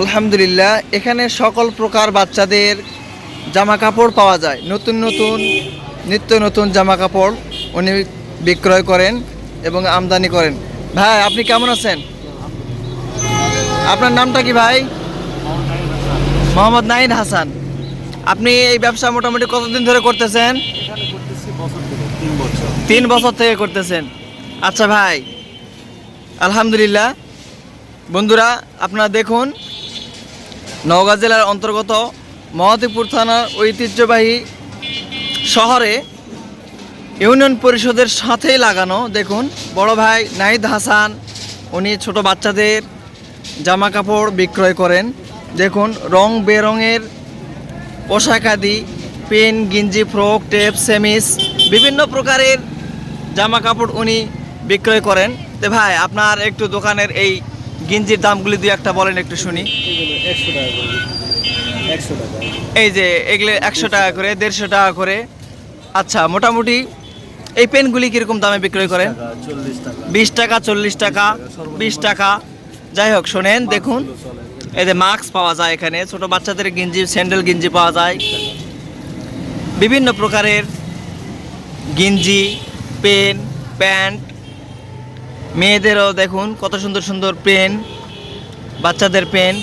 আলহামদুলিল্লাহ, এখানে সকল প্রকার বাচ্চাদের জামা কাপড় পাওয়া যায়। নতুন নতুন, নিত্য নতুন জামা কাপড় উনি বিক্রয় করেন এবং আমদানি করেন। ভাই, আপনি কেমন আছেন? আপনার নামটা কি ভাই? মোহাম্মদ নাইন হাসান। আপনি এই ব্যবসা মোটামুটি কতদিন ধরে করতেছেন? তিন বছর থেকে করতেছেন। আচ্ছা ভাই, আলহামদুলিল্লাহ। বন্ধুরা, আপনারা দেখুন নওগাঁ জেলার অন্তর্গত মহাদেবপুর থানার ঐতিহ্যবাহী শহরে ইউনিয়ন পরিষদের সাথেই লাগানো। দেখুন, বড় ভাই নাহিদ হাসান, উনি ছোট বাচ্চাদের জামা কাপড় বিক্রয় করেন। দেখুন, রং বেরঙের পোশাক আদি, পেন, গিঞ্জি, ফ্রক, টেপ সেমিস বিভিন্ন প্রকারের জামা কাপড় উনি বিক্রয় করেন। তো ভাই, আপনার একটু দোকানের এই গিঞ্জির দামগুলি দুই একটা বলেন একটু শুনি। একশো টাকা করে একশো টাকা। এই যে এগুলো একশো টাকা করে দেড়শো টাকা করে। আচ্ছা মোটামুটি এই পেনগুলি কীরকম দামে বিক্রয় করেন? বিশ টাকা চল্লিশ টাকা বিশ টাকা। যাই হোক শোনেন দেখুন। এই যে মাস্ক পাওয়া যায় এখানে ছোট বাচ্চাদের গেঞ্জি স্যান্ডেল গেঞ্জি পাওয়া যায়। বিভিন্ন প্রকারের গেঞ্জি পেন প্যান্ট মেয়েদেরও দেখুন, কত সুন্দর সুন্দর পেন, বাচ্চাদের পেন।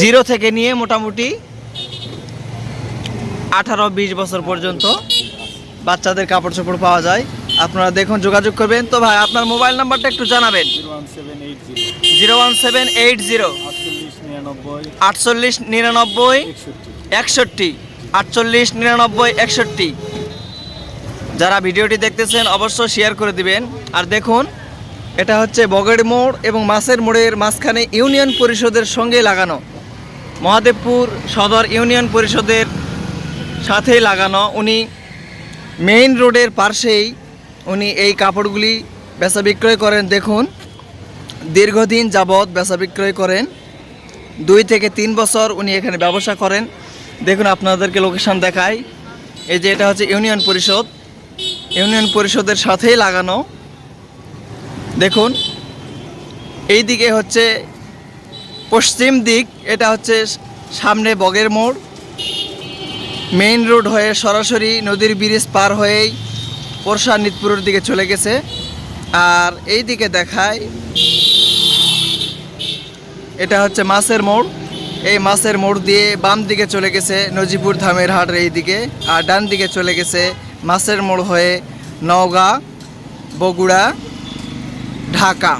জিরো থেকে নিয়ে মোটামুটি আঠারো, বিশ বছর পর্যন্ত বাচ্চাদের কাপড় চোপড় পাওয়া যায়। আপনারা দেখুন, যোগাযোগ করবেন। তো ভাই, আপনার মোবাইল নাম্বারটা একটু জানাবেন। Zero one seven eight zero. আটচল্লিশ নিরানব্বই, একষট্টি। আটচল্লিশ নিরানব্বই, একষট্টি। যারা ভিডিওটি দেখতেছেন, অবশ্যই শেয়ার করে দিবেন। আর দেখুন, এটা হচ্ছে বগের মোড় এবং মাছের মোড়ের মাঝখানে ইউনিয়ন পরিষদের সঙ্গে লাগানো। মহাদেবপুর সদর ইউনিয়ন পরিষদের সাথেই লাগানো। উনি মেইন রোডের পাশেই উনি এই কাপড়গুলি বেচা বিক্রয় করেন। দেখুন, দীর্ঘদিন যাবৎ বেচা বিক্রয় করেন। দুই থেকে তিন বছর উনি এখানে ব্যবসা করেন। দেখুন, আপনাদেরকে লোকেশন দেখায় এই যে এটা হচ্ছে ইউনিয়ন পরিষদ। ইউনিয়ন পরিষদের সাথেই লাগানো। দেখুন, এই দিকে হচ্ছে পশ্চিম দিক, এটা হচ্ছে সামনে বগের মোড়। মেইন রোড হয়ে সরাসরি নদীর ব্রিজ পার হয়েই পরশা নিতপুরের দিকে চলে গেছে। আর এই দিকে দেখায় এটা হচ্ছে মাছের মোড়। এই মাছের মোড় দিয়ে বাম দিকে চলে গেছে নজিপুর ধামের হাটের এই দিকে, আর ডান দিকে চলে গেছে মাছের মোড় হয়ে নওগাঁ, বগুড়া, ঢাকা।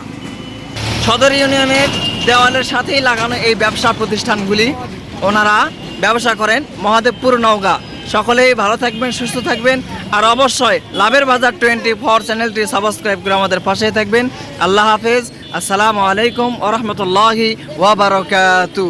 সদর ইউনিয়নের দেওয়ালের সাথেই লাগানো এই ব্যবসা প্রতিষ্ঠানগুলি, ওনারা ব্যবসা করেন মহাদেবপুর নওগাঁ। সকলেই ভালো থাকবেন, সুস্থ থাকবেন, আর অবশ্যই লাভের বাজার টোয়েন্টি ফোর চ্যানেলটি সাবস্ক্রাইব করে আমাদের পাশে থাকবেন। আল্লাহ হাফেজ, আসসালামু আলাইকুম ওরহমতুল্লাহি ওয়াবারকাতু